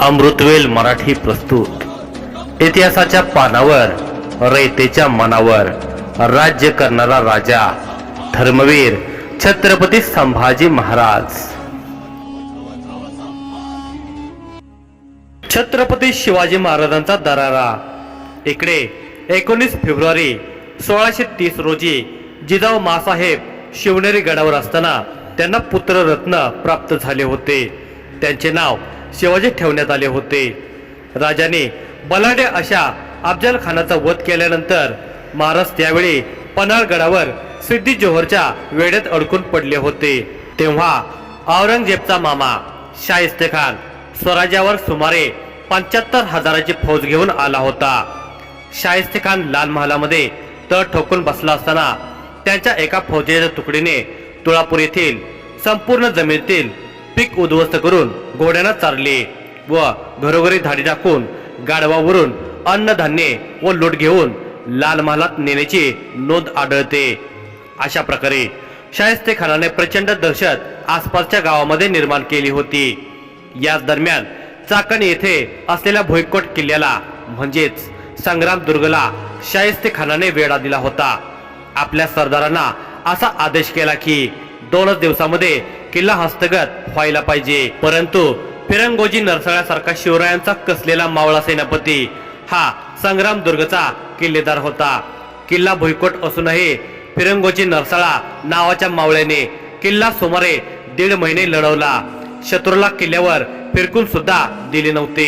अमृतवेल मराठी प्रस्तुत. इतिहासाच्या पानावर रयतेच्या मनावर राज्य करणारा राजा धर्मवीर छत्रपती संभाजी महाराज. छत्रपती शिवाजी महाराजांचा दरारा. इकडे एकोणीस फेब्रुवारी सोळाशे तीस रोजी जिजाऊ मासाहेब शिवनेरी गडावर असताना त्यांना पुत्ररत्न प्राप्त झाले होते. त्यांचे नाव शिवाजी ठेवण्यात आले होते. राजाने बलाढ्य अशा अफजल खानाचा वध केल्यानंतर महाराज त्यावेळी पन्हाळगडावर सिद्धी जोहरच्या वेड्यात अडकून पडले होते. तेव्हा औरंगजेबचा मामा शाहिस्ते खान स्वराज्यावर सुमारे पंच्याहत्तर हजाराची फौज घेऊन आला होता. शाहिस्ते खान लाल महालामध्ये तळ ठोकून बसला असताना त्यांच्या एका फौजेच्या तुकडीने तुळापूर येथील संपूर्ण जमिनीतील पीक उद्ध्वस्त करून घोड्यांना चारले व घरोघरी धाडी टाकून गाढवावरून अन्नधान्य व लूट घेऊन लाल महालात नेण्याची नोंद आढळते. अशा प्रकारे शाहिस्ते खानाने प्रचंड दहशत आसपासच्या गावामध्ये निर्माण केली होती. याच दरम्यान चाकण येथे असलेल्या भुईकोट किल्ल्याला म्हणजेच संग्राम दुर्गला शाहिस्ते खानाने वेढा दिला होता. आपल्या सरदारांना असा आदेश केला की दोनच दिवसामध्ये किल्ला हस्तगत व्हायला पाहिजे. परंतु फिरंगोजी नरसाळ्यासारखा शिवरायांचा कसलेला मावळा सेनापती हा संग्राम दुर्गचा किल्लेदार होता. किल्ला भुईकोट असूनही फिरंगोजी नरसाळा नावाच्या मावळ्याने किल्ला सुमारे दीड महिने लढवला. शत्रूला किल्ल्यावर फिरकून सुद्धा दिले नव्हते.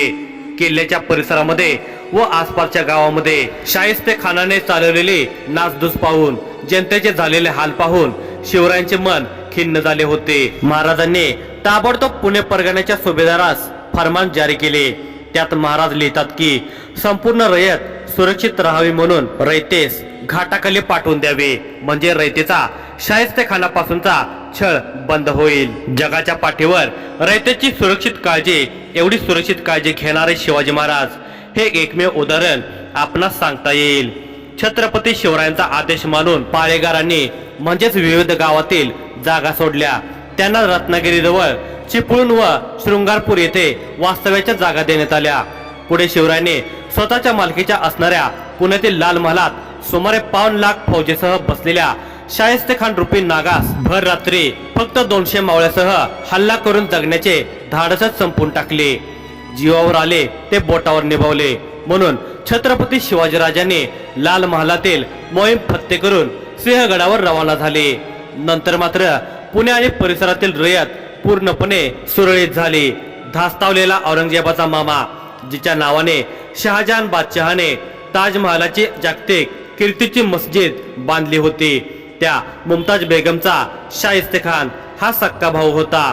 किल्ल्याच्या परिसरामध्ये व आसपासच्या गावामध्ये शाहिस्ते खानाने चालवलेली नासधूस पाहून जनतेचे झालेले हाल पाहून शिवरायांचे मन खिन्न झाले होते. महाराजांनी ताबडतोब पुणे परगण्याच्या सुभेदारास फरमान जारी केले. त्यात महाराज लिहितात की संपूर्ण रयत सुरक्षित राहावी म्हणून रयतेस घाटाखाली पाठवून द्यावे. म्हणजे रयतेचा शाहिस्तेखानापासूनचा छळ बंद होईल. जगाच्या पाठीवर रयतेची सुरक्षित काळजी एवढी सुरक्षित काळजी घेणारे शिवाजी महाराज हे एकमेव उदाहरण आपणास सांगता येईल. छत्रपती शिवरायांचा आदेश मानून पाळेगारांनी म्हणजेच विविध गावातील जागा सोडल्या. त्यांना रत्नागिरीजवळ चिपळूण व शृंगारपूर येथे वास्तव्याच्या जागा देण्यात आल्या. पुढे शिवरायांनी स्वतःच्या मालकीच्या असणाऱ्या पुण्यातील लाल महालात सुमारे पाऊन लाख फौजेसह बसलेल्या शाहिस्ते खान रुपी नागास भर रात्री फक्त दोनशे मावळ्यासह हल्ला करून जगण्याचे धाडसच संपून टाकले. जीवावर आले ते बोटावर निभावले. म्हणून छत्रपती शिवाजीराजांनी लाल महालातील मोहीम फत्ते करून सिंहगडावर रवाना झाले. नंतर मात्र पुणे आणि परिसरातील रयत पूर्णपणे सुरळीत झाली. धास्तावलेला औरंगजेबाचा मामा जिच्या नावाने शहाजहान बादशहाने ताजमहालाची जागतिक कीर्तीची मस्जिद बांधली होती. त्या मुमताज बेगमचा शाहिस्ते खान हा सक्का भाऊ होता.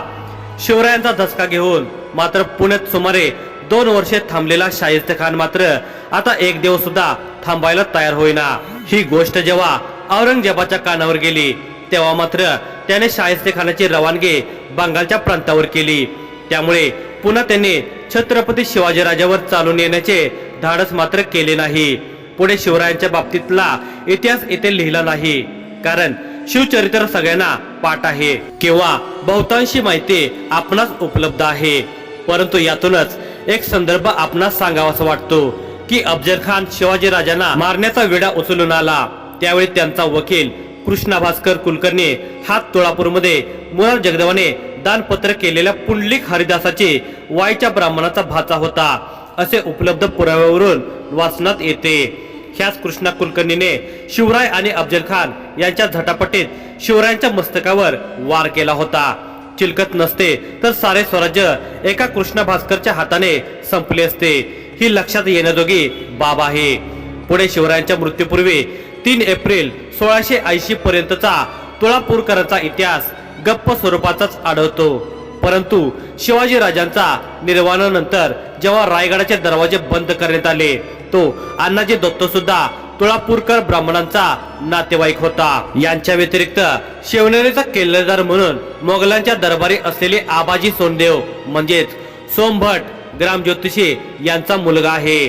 शिवरायांचा धसका घेऊन मात्र पुण्यात सुमारे दोन वर्षे थांबलेला शाहिस्ते खान मात्र आता एक दिवस सुद्धा थांबायला तयार होईना. ही गोष्ट जेव्हा औरंगजेबाच्या कानावर गेली तेव्हा मात्र त्याने शाहिस्ते खानाची रवानगी बंगालच्या प्रांतावर केली. त्यामुळे पुन्हा त्यांनी छत्रपती शिवाजीराजावर चालून येण्याचे धाडस मात्र केले नाही. पुढे शिवरायांच्या बाबतीतला इतिहास इथे लिहिला नाही कारण शिवचरित्र सगळ्यांना पाठ आहे. किंवा बहुतांशी माहिती आपणास उपलब्ध आहे परंतु यातूनच एक संदर्भ आपणास सांगावासा वाटतो की अफजल खान शिवाजी राजांना मारण्याचा वेढा उचलून आला. त्यावेळी त्यांचा वकील कृष्णा भास्कर कुलकर्णी हा तुळापूरमध्ये मुरार जगदेवाने दानपत्र केलेल्या पुंडलिक हरिदासाचे वाईच्या ब्राह्मणाचा भाचा होता. असे उपलब्ध पुराव्यावरून वाचण्यात येते. ह्याच कृष्णा कुलकर्णीने शिवराय आणि अफजल खान यांच्या झटापटीत शिवरायांच्या मस्तकावर वार केला होता. चिलकत नसते तर सारे स्वराज्य एका कृष्णा भास्करच्या हाताने संपले असते. ही लक्षात येण्याजोगी बाब आहे. पुढे शिवरायांच्या मृत्यूपूर्वी तीन एप्रिल सोळाशे ऐंशी पर्यंतचा तुळापूरकरांचा इतिहास गप्प स्वरूपाचाच आढळतो. परंतु शिवाजी राजांचा निर्वाणानंतर जेव्हा रायगडाचे दरवाजे बंद करण्यात आले तो अण्णाजी दत्त सुद्धा तुळापूरकर ब्राह्मणांचा नातेवाईक होता. यांच्या व्यतिरिक्त शिवनेरीचा किल्लेदार म्हणून मोगलांच्या दरबारी असलेले आबाजी सोनदेव म्हणजेच सोमभट ग्रामज्योतिषी यांचा मुलगा आहे.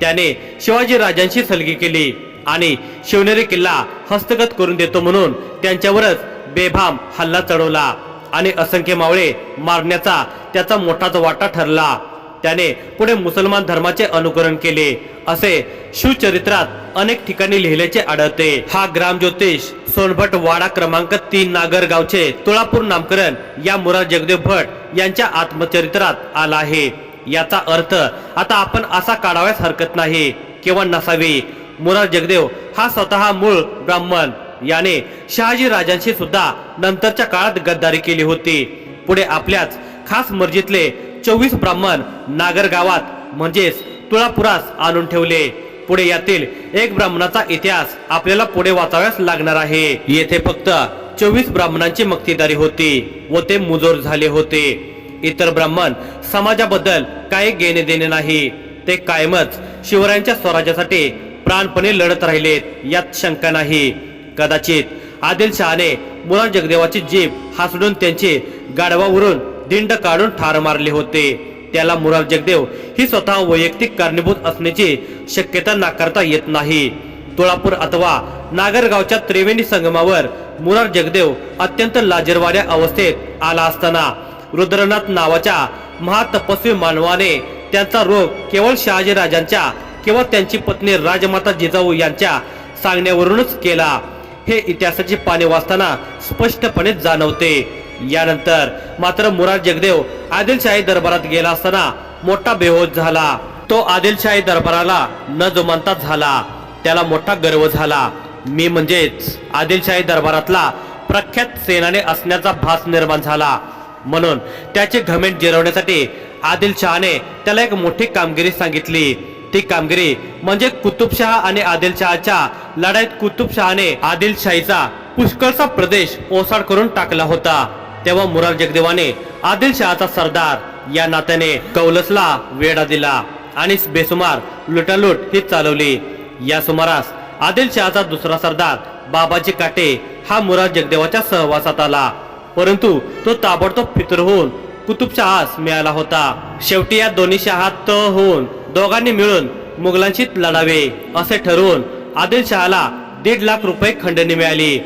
त्याने शिवाजी राजांशी सलगी केली आणि शिवनेरी किल्ला हस्तगत करून देतो म्हणून त्यांच्यावरच बेभाम हल्ला चढवला आणि असंख्य मावळे मारण्याचा त्याचा मोठाच वाटा ठरला. त्याने पुढे मुसलमान धर्माचे अनुकरण केले. असे शिवचरित्रात अनेक ठिकाणी लिहिल्याचे आढळते. हा ग्राम ज्योतिष सोनभट वाडा क्रमांक तीन नागर गावचे तुळापूर नामकरण या मुरार जगदेव भट यांच्या आत्मचरित्रात आला आहे. याचा अर्थ आता आपण असा काढाव्यास हरकत नाही किंवा नसावी. मुरार जगदेव हा स्वतः मूळ ब्राह्मण. याने शहाजी राजांशी सुद्धा नंतरच्या काळात गद्दारी केली होती. पुढे आपल्याच खास मर्जीतले चोवीस ब्राह्मण नागर गावात म्हणजेच तुळापुरास आणून ठेवले. पुढे यातील एक ब्राह्मणाचा इतिहास आपल्याला पुढे वाचाव्यास लागणार आहे. येथे फक्त चोवीस ब्राह्मणांची मक्तेदारी होती व ते मुजोर झाले होते. इतर ब्राह्मण समाजाबद्दल काही घेणे देणे नाही. ते कायमच शिवरायांच्या स्वराज्यासाठी प्राणपणे लढत राहिलेत यात शंका नाही. कदाचित आदिलशहाने मुला जगदेवाची जीभ हासडून त्यांची गाढवावरून दिंड काढून ठार मारले होते. त्याला मुरार जगदेव ही स्वतः वैयक्तिक कारणीभूत असण्याची शक्यता नाकारता येत नाही. तुळापूर अथवा नागरगावच्या त्रिवेणी संगमावर मुरार जगदेव अत्यंत लाजरवाड्या अवस्थेत आला असताना रुद्रनाथ नावाच्या महातपस्वी मानवाने त्यांचा रोग केवळ शहाजी राजांच्या किंवा त्यांची पत्नी राजमाता जिजाऊ यांच्या सांगण्यावरूनच केला. हे इतिहासाची पाने वाचताना स्पष्टपणे जाणवते. यानंतर मात्र मुरार जगदेव आदिलशाही दरबारात गेला असताना मोठा बेहोश झाला. तो आदिलशाही दरबाराला न जुमानता झाला. त्याला मोठा गर्व झाला. मी म्हणजेच आदिलशाही दरबारातला प्रख्यात सेनाने असण्याचा भास निर्माण झाला. म्हणून त्याचे घमेंट जिरवण्यासाठी आदिलशहाने त्याला एक मोठी कामगिरी सांगितली. ती कामगिरी म्हणजे कुतुबशहा आणि आदिलशहाच्या लढाईत कुतुबशहाने आदिलशाहीचा पुष्कळचा प्रदेश ओसाड करून टाकला होता. तेव्हा मुरार जगदेवाने आदिलशहाचा सरदार या नात्याने कौलसला वेढा दिला आणि बेसुमार लुटालूट ही चालवली. या सुमारास आदिलशहाचा दुसरा सरदार बाबाजी काटे हा मुरार जगदेवाच्या सहवासात आला. परंतु तो ताबडतोब फितर होऊन कुतुबशहास मिळाला होता. शेवटी या दोन्ही शहात त होऊन दोघांनी मिळून मुघलांशी लढावे असे ठरवून आदिलशहाला दीड लाख रुपये खंडणी मिळाली.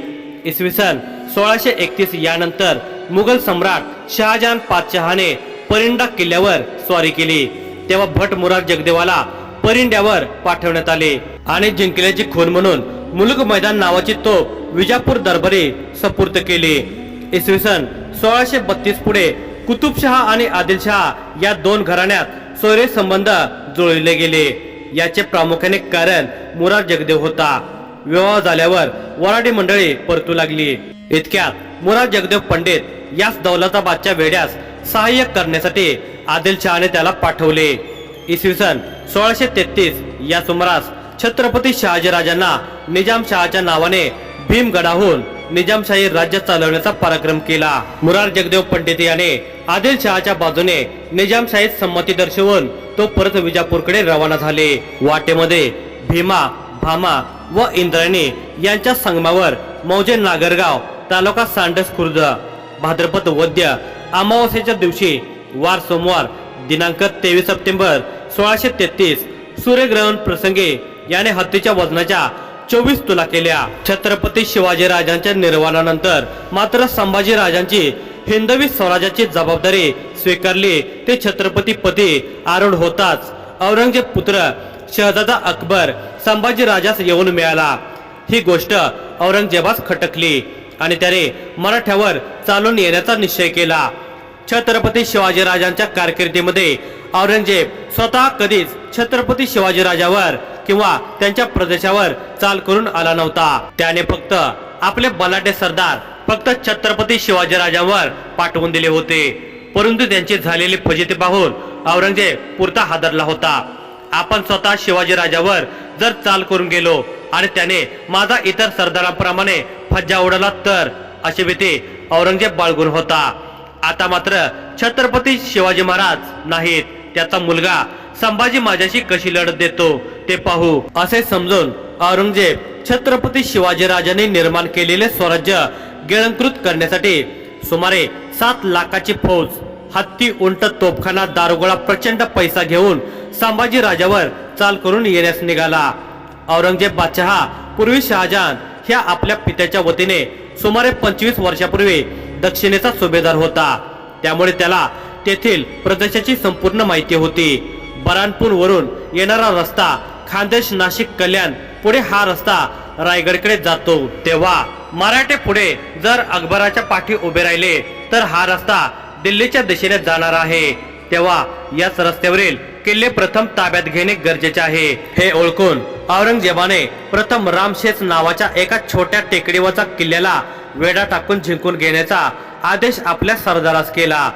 इसवी सन सोळाशे एकतीस यानंतर मुघल सम्राट शहाजहान पादशहाने परिंडा किल्ल्यावर स्वारी केली. तेव्हा भट मुरार जगदेवाला परिंड्यावर पाठवण्यात आले. आणि जिंकल्याची खून म्हणून मुलुक मैदान नावाची तोफ विजापूर दरबारी सपूर्त केली. इसवी सन सोळाशे बत्तीस पुढे कुतुबशहा आणि आदिलशहा या दोन घराण्यात सोयरे संबंध जुळले गेले. याचे प्रामुख्याने कारण मुरार जगदेव होता. विवाह झाल्यावर वराडी मंडळी परतू लागली. इतक्यात मुरार जगदेव पंडित याच दौलताबादच्या वेड्यास सहाय्य करण्यासाठी आदिलशहाने त्याला पाठवले. इसवी सन सोळाशे तेहतीस या सुमारास छत्रपती शहाजीराजांना निजामशहाच्या नावाने भीमगडाहून निजामशाही राज्य चालवण्याचा पराक्रम केला. मुरार जगदेव पंडित याने आदिलशहाच्या बाजूने निजामशाहीत संमती दर्शवून तो परत विजापूरकडे रवाना झाले. वाटेमध्ये भीमा भामा व इंद्रायणी यांच्या संगमावर मौजे नागरगाव तालुका सांडस खुर्द भाद्रपद वद्य अमावस्येच्या दिवशी वार सोमवार दिनांक तेवीस सप्टेंबर सोळाशे तेहतीस सूर्यग्रहण प्रसंगी याने हत्तीच्या वजनाच्या चोवीस तुला केल्या. छत्रपती शिवाजी राजांच्या निर्वाणानंतर मात्र संभाजी राजांची हिंदवी स्वराज्याची जबाबदारी स्वीकारली. ते छत्रपती पती आरूढ होताच. औरंगजेब पुत्र शहजादा अकबर संभाजी राजास येऊन मिळाला. ही गोष्ट औरंगजेबास खटकली. आणि त्याने मराठ्यावर चालून येण्याचा निश्चय केला. छत्रपती शिवाजीराजांच्या कारकिर्दीमध्ये औरंगजेब स्वतः कधीच छत्रपती शिवाजीराजावर किंवा त्यांच्या प्रदेशावर चाल करून आला नव्हता. त्याने फक्त आपले बलाटे सरदार फक्त छत्रपती शिवाजीराजांवर पाठवून दिले होते. परंतु त्यांची झालेली फजिती पाहून औरंगजेब पुरता हादरला होता. आपण स्वतः शिवाजीराजावर जर चाल करून गेलो आणि त्याने माझा इतर सरदारांप्रमाणे फज्जा उडवला तर. अशी भीती औरंगजेब बाळगून होता. आता मात्र छत्रपती शिवाजी महाराज नाहीत. त्याचा मुलगा संभाजी माझ्याशी कशी लढत देतो ते पाहू. असे समजून औरंगजेब छत्रपती शिवाजी राजाने निर्माण केलेले स्वराज्य गिळंकृत करण्यासाठी सुमारे सात लाखाची फौज हत्ती उंट तोफखाना दारुगोळा प्रचंड पैसा घेऊन संभाजी राजावर चाल करून येण्यास निघाला. औरंगजेब बादशहा पूर्वी शहाजहान ह्या आपल्या पित्याच्या वतीने सुमारे पंचवीस वर्षापूर्वी दक्षिणेचा सुभेदार होता. त्यामुळे त्याला तेथील प्रदेशाची संपूर्ण माहिती होती. बरानपूर वरून येणारा रस्ता खानदेश नाशिक कल्याण पुढे हा रस्ता रायगडकडे जातो. तेव्हा मराठे पुढे जर अकबराच्या पाठी उभे राहिले तर हा रस्ता दिल्लीच्या दिशेने जाणार आहे. तेव्हा याच रस्त्यावरील किल्ले प्रथम ताब्यात घेणे गरजेचे आहे. हे ओळखून औरंगजेबाने प्रथम रामशेज नावाच्या एका छोट्या टेकडीवरचा किल्ल्याला वेढा टाकून जिंकून घेण्याचा आदेश आपल्या सरदारास केला.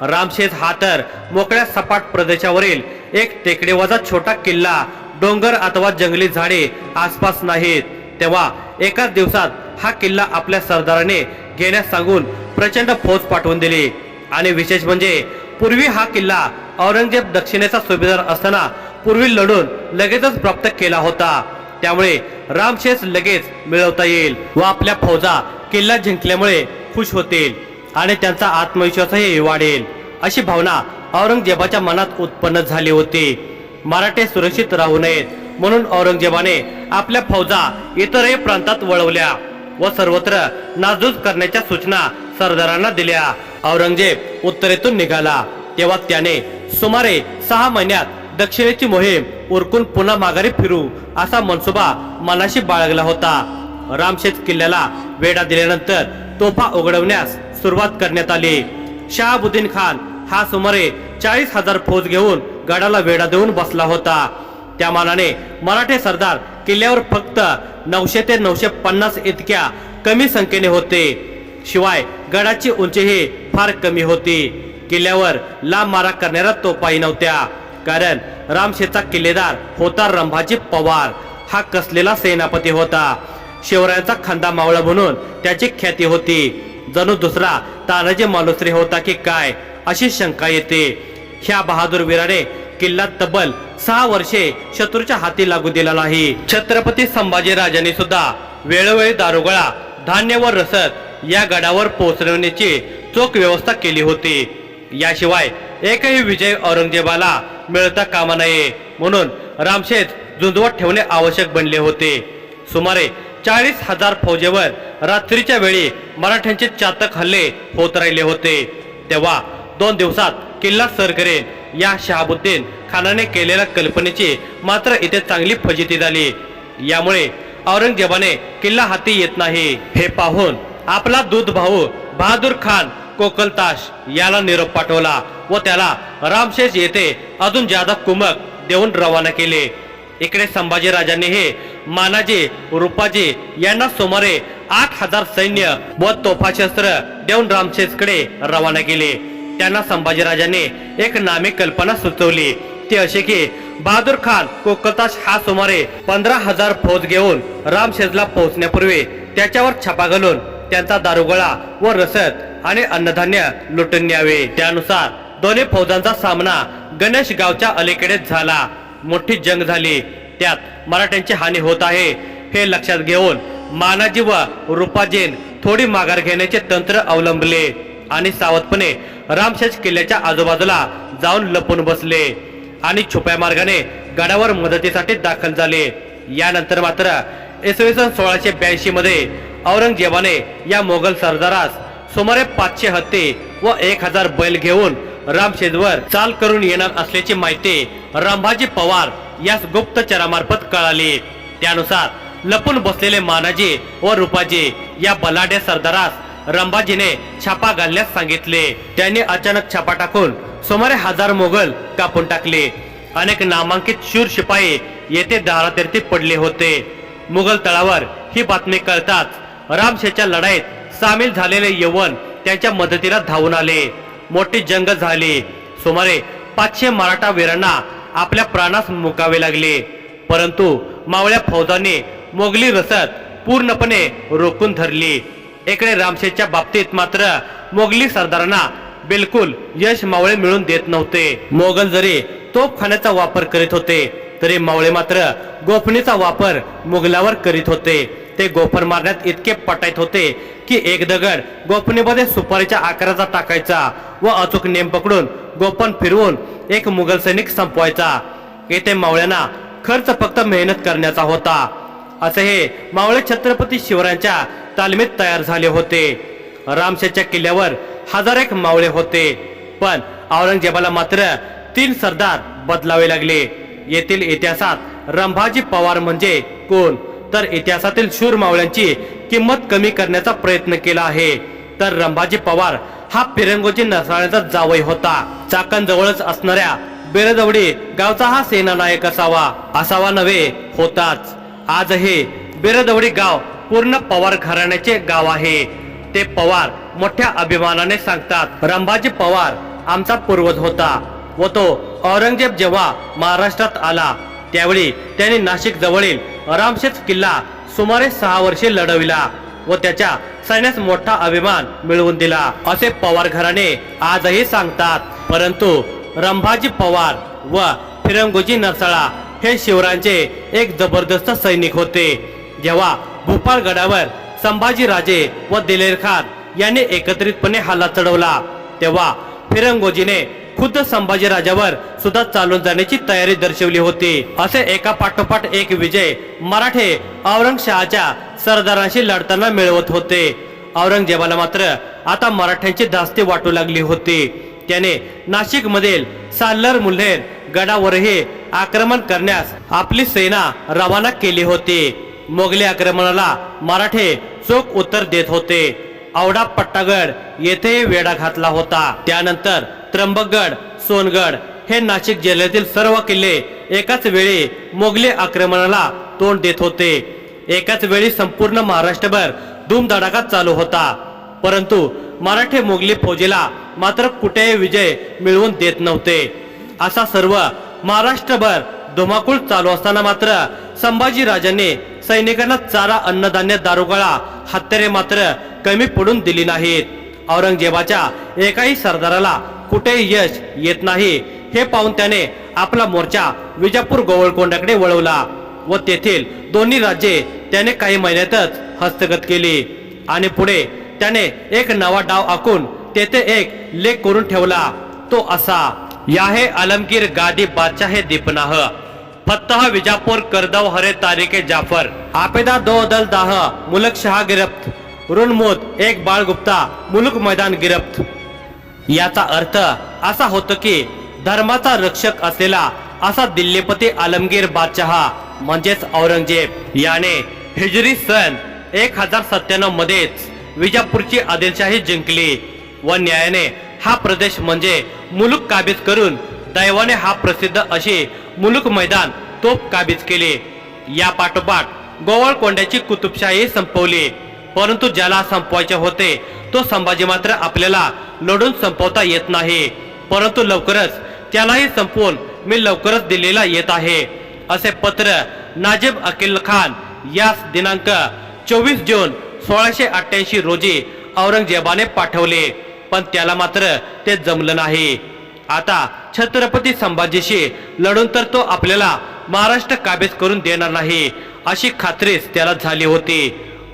रामशेज हा तर मोकळ्या सपाट प्रदेशावरील एक टेकडीवरचा छोटा किल्ला डोंगर अथवा जंगली झाडे आसपास नाहीत. तेव्हा एकाच दिवसात हा किल्ला आपल्या सरदाराने घेण्यास सांगून प्रचंड फौज पाठवून दिली. आणि विशेष म्हणजे पूर्वी हा किल्ला औरंगजेब दक्षिणेचा सुभेदार असताना पूर्वी लढून लगेचच प्राप्त केला होता. त्यामुळे रामशेष लगेच मिळवता येईल व आपल्या फौजा किल्ला जिंकल्यामुळे खुश होतील आणि त्यांचा आत्मविश्वासही वाढेल. अशी भावना औरंगजेबाच्या मनात उत्पन्न झाली होती. मराठे सुरक्षित राहू नयेत म्हणून औरंगजेबाने आपल्या फौजा इतरही प्रांतात वळवल्या व सर्वत्र नाजूज करण्याच्या सूचना सरदारांना दिल्या. औरंगजेब उत्तरेतून निघाला. तेव्हा त्याने सुमारे सहा महिन्यात दक्षिणेची मोहीम उरकून पुन्हा माघारी फिरू असा मनसुबा मनाशी बाळगला होता. रामशेज किल्ल्याला वेढा दिल्यानंतर तोफा उघडवण्यास सुरुवात करण्यात आली. शहाबुद्दीन खान हा सुमारे चाळीस हजार फौज घेऊन गडाला वेढा देऊन बसला होता. त्या मानाने मराठे सरदार किल्ल्यावर फक्त नऊशे ते नऊशे पन्नास इतक्या कमी संख्येने होते. शिवाय गडाची उंचीही फार कमी होती. किल्ल्यावर लांब मारा करणाऱ्या तोपाई नव्हत्या. कारण रामशेचा किल्लेदार होता रंभाजी पवार. हा कसलेला सेनापती होता? शिवरायांचा खांदा मावळा म्हणून त्याची ख्याती होती. जणू दुसरा तानाजी मालुसरे होता की काय? अशी शंका येते. ह्या बहादूर वीराने किल्ला तब्बल सहा वर्षे शत्रूच्या हाती लागू दिला नाही. छत्रपती संभाजी राजांनी सुद्धा वेळोवेळी दारुगळा धान्य व रसद या गडावर पोहोचवण्याची चोख व्यवस्था केली होती. याशिवाय एकही विजय औरंगजेबाला मिळता कामा नये म्हणून रामशेत झुंजवत ठेवणे आवश्यक बनले होते. सुमारे चाळीस हजार फौजेवर रात्रीच्या वेळी मराठ्यांचे चातक हल्ले होत राहिले होते. तेव्हा दोन दिवसात किल्ला सर करेन या शहाबुद्दीन खानाने केलेल्या कल्पनेची मात्र इथे चांगली फजिती झाली. यामुळे औरंगजेबाने किल्ला हाती येत नाही. हे पाहून आपला दूध भाऊ बहादूर खान कोकलताश याला निरोप पाठवला व त्याला रामशेष येथे अजून जादा कुमक देऊन रवाना केले. इकडे संभाजी राजाने हे मानाजी रुपाजी यांना सुमारे आठ हजार सैन्य व तोफाशस्त्र देऊन रामशेषकडे रवाना केले. त्यांना संभाजीराजाने एक नामे कल्पना सुचवली. ते असे की बहादूर खान कोकताश हा सुमारे पंधरा हजार फौज घेऊन रामशेजला पोहोचण्यापूर्वी त्याच्यावर छापा घालून त्यांचा दारुगोळा व रसद आणि अन्नधान्य लुटून न्यावे. त्यानुसार दोन्ही फौजांचा सामना गणेश गावच्या अलीकडेच झाला. मोठी जंग झाली. त्यात मराठ्यांची हानी होत आहे. हे लक्षात घेऊन मानाजी व रुपाजीन थोडी माघार घेण्याचे तंत्र अवलंबले आणि सावधपणे रामशेष किल्ल्याच्या आजूबाजूला जाऊन लपून बसले आणि छुप्या मार्गाने गडावर मदतीसाठी दाखल झाले. यानंतर मात्र इसवी सन सोळाशे ब्याऐंशी मध्ये औरंगजेबाने या मोगल सरदारास सुमारे पाचशे हत्ते व एक हजार बैल घेऊन रामशेजवर चाल करून येणार असल्याची माहिती रामभाजी पवार यास गुप्तचरामार्फत कळाली. त्यानुसार लपून बसलेले मानाजी व रुपाजी या बलाढ्य सरदारास रंभाजीने छापा घालण्यास सांगितले. त्यांनी अचानक छापा टाकून सुमारे हजार मोगल कापून टाकले. अनेक नामांकित शूर शिपाई येथे दारातीर्थी पडले होते. मुघल तळावर ही बातमी कळताच रामशेच्या लढाईत सामील झालेले यवन त्यांच्या मदतीला धावून आले. मोठी जंग झाली. सुमारे पाचशे मराठा वीरांना आपल्या प्राणास मुकावे लागले. परंतु मावळ्या फौजाने मोगली रसद पूर्णपणे रोखून धरली. इकडे रामशेच्या बाबतीत मात्र मोगली सरदारांना बिलकुल यश मावळे मिळून देत नव्हते. मोगल जरी तोफखान्याचा वापर करीत होते तरी मावळे मात्र गोफणीचा वापर मुघलावर करीत होते. ते गोफर मारण्यात इतके पटायत होते की एक दगड गोपनीमध्ये सुपारीच्या आकाराचा टाकायचा व अचूक नेम पकडून गोपन फिरवून एक मुघल सैनिक संपवायचा. येथे मावळ्यांना खर्च फक्त मेहनत करण्याचा होता. असे हे मावळे छत्रपती शिवरायांच्या तालमीत तयार झाले होते. रामशेच्या किल्ल्यावर हजार एक मावळे होते. पण औरंगजेबाला मात्र तीन सरदार बदलावे लागले. येथील इतिहासात रंभाजी पवार म्हणजे कोण? तर इतिहासातील शूर मावळ्यांची किंमत कमी करण्याचा प्रयत्न केला आहे. तर रंभाजी पवार हा फिरंगोजी नसाळ्याचा जावई होता. चाकण जवळच असणाऱ्या बेरदवडी गावचा हा सेनानायक असावा असावा नव्हे होताच. आज हे बेरदवडी गाव पूर्ण पवार घराण्याचे गाव आहे. ते पवार मोठ्या अभिमानाने सांगतात रंभाजी पवार आमचा पूर्वज होता. व तो औरंगजेब जेव्हा महाराष्ट्रात आला त्यावेळी त्याने नाशिक जवळील रामशेज किल्ला सुमारे सहा वर्षे लढविला व त्याच्या सैन्यास मोठा अभिमान मिळवून दिला. असे पवार घराणे आजही सांगतात. परंतु रंभाजी पवार व फिरंगोजी नरसाळा हे शिवरायांचे एक जबरदस्त सैनिक होते. जेव्हा भोपाळ गडावर संभाजी राजे व दिलेर खान यांनी एकत्रितपणे हल्ला चढवला तेव्हा फिरंगोजीने खुद्द संभाजी राजावर सुद्धा चालून जाण्याची तयारी दर्शवली होती. असे एका पाठोपाठ एक विजय मराठे औरंगशहाच्या सरदारांशी लढताना मिळवत होते. औरंगजेबाला मात्र आता मराठ्यांची धास्ती वाटू लागली होती. त्याने नाशिक मधील साल्लर मुल्हेर गडावरही आक्रमण करण्यास आपली सेना रवाना केली होती. मोगले आक्रमणाला मराठे चोख उत्तर देत होते. आवडा पट्टागड येथे वेढा घातला होता. त्यानंतर त्र्यंबकगड सोनगड हे नाशिक जिल्ह्यातील सर्व किल्ले एकाच वेळी मोगले आक्रमणाला तोंड देत होते. एकाच वेळी संपूर्ण महाराष्ट्रभर धूमधडाका चालू होता. परंतु मराठे मोगली फौजेला मात्र कुठेही विजय मिळवून देत नव्हते. असा सर्व महाराष्ट्रभर धुमाकूळ चालू असताना मात्र संभाजीराजांनी सैनिकांना चारा अन्नधान्य दारुगोळा हत्यारे मात्र कमी पडून दिली नाहीत. औरंगजेबाच्या एकाही सरदाराला कुठेही यश येत नाही. हे पाहून त्याने आपला मोर्चा विजापूर गोवळकोंडाकडे वळवला व तेथील दोन्ही राज्ये त्याने काही महिन्यातच हस्तगत केली. आणि पुढे त्याने एक नवा डाव आखून तेथे एक लेख करून ठेवला. तो असा या हे आलमगीर गादी बादशाह दीपनाह फत्तह विजापूर करदव हरे तारिके जाफर आपेदा दो दल दाह मुलक शहा गिरफ्त रुनमुद एक बाळ गुप्ता मुलुक मैदान गिरफ्त याचा अर्थ असा होतो की धर्माचा रक्षक असलेला असा दिल्लीपती आलमगीर बादशहा म्हणजेच औरंगजेब याने हिजरी सन एक हजार सत्त्याण्णव मध्येच विजापूरची आदिलशाही जिंकली व न्यायाने हा प्रदेश म्हणजे मुलुक काबीज करून दैवाने हा प्रसिद्ध अशी मुलुक मैदान तोप काबीज केले. या पाठोपाठ गोवळकोंड्याची कुतुबशाही संपवली. परंतु ज्याला संपवायचे होते तो संभाजी मात्र आपल्याला लढून संपवता येत नाही. परंतु लवकरच त्यालाही संपवून मी लवकरच दिल्लीला येत आहे असे पत्र नाजिब अकिल खान यास दिनांक चोवीस जून सोळाशे अठ्ठ्याऐंशी रोजी औरंगजेबाने पाठवले पण त्याला मात्र ते जमलं नाही. आता छत्रपती संभाजीशी लढून तर तो आपल्याला महाराष्ट्र काबीज करून देणार नाही अशी खात्रीच त्याला झाली होती.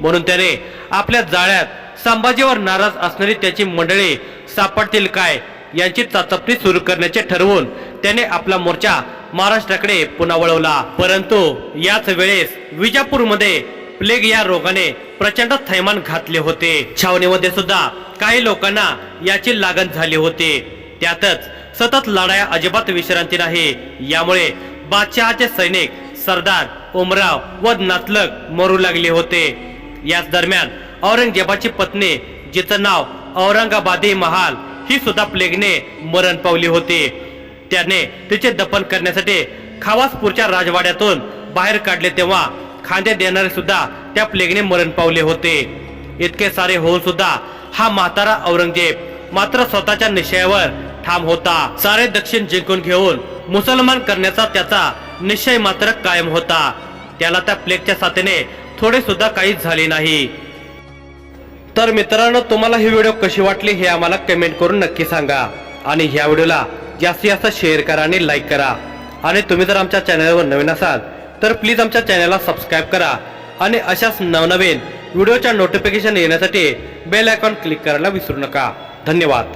म्हणून त्याने आपल्या जाळ्यात संभाजीवर नाराज असणारी त्याची मंडळी सापडतील काय यांची चाचपणी सुरू करण्याचे ठरवून त्याने आपला मोर्चा महाराष्ट्राकडे पुन्हा वळवला. परंतु याच वेळेस विजापूरमध्ये प्लेग या रोगाने प्रचंड थैमान घातले होते. छावणीमध्ये सुद्धा काही लोकांना याची लागण झाली होती. त्यातच सतत लढाया अजिबात विश्रांती नाही. यामुळे बादशहाचे सैनिक सरदार उमराव व नातलग मरू लागले होते. याच दरम्यान औरंगजेबाची पत्नी जिचं नाव औरंगाबादी महाल ही सुद्धा प्लेगने मरण पावली होती. त्याने तिचे दफन करण्यासाठी खावासपूरच्या राजवाड्यातून बाहेर काढले तेव्हा खांदे देणारे सुद्धा त्या प्लेगने मरण पावले होते. इतके सारे होऊन सुद्धा हा म्हातारा औरंगजेब मात्र स्वतःच्या निश्चयावर ठाम होता. सारे दक्षिण जिंकून घेऊन मुसलमान करण्याचा त्याचा निश्चय मात्र कायम होता. त्याला त्या प्लेगच्या साथीने थोडे सुद्धा काहीच झाले नाही. तर मित्रांनो तुम्हाला ही व्हिडिओ कशी वाटली हे आम्हाला कमेंट करून नक्की सांगा. आणि ह्या व्हिडिओला जास्तीत जास्त शेअर करा आणि लाईक करा. आणि तुम्ही जर आमच्या चॅनलवर नवीन असाल तर प्लीज आमच्या चॅनलला सबस्क्राईब करा. आणि अशाच नवनवीन व्हिडिओच्या नोटिफिकेशन येण्यासाठी बेल आयकॉन क्लिक करायला विसरू नका. धन्यवाद.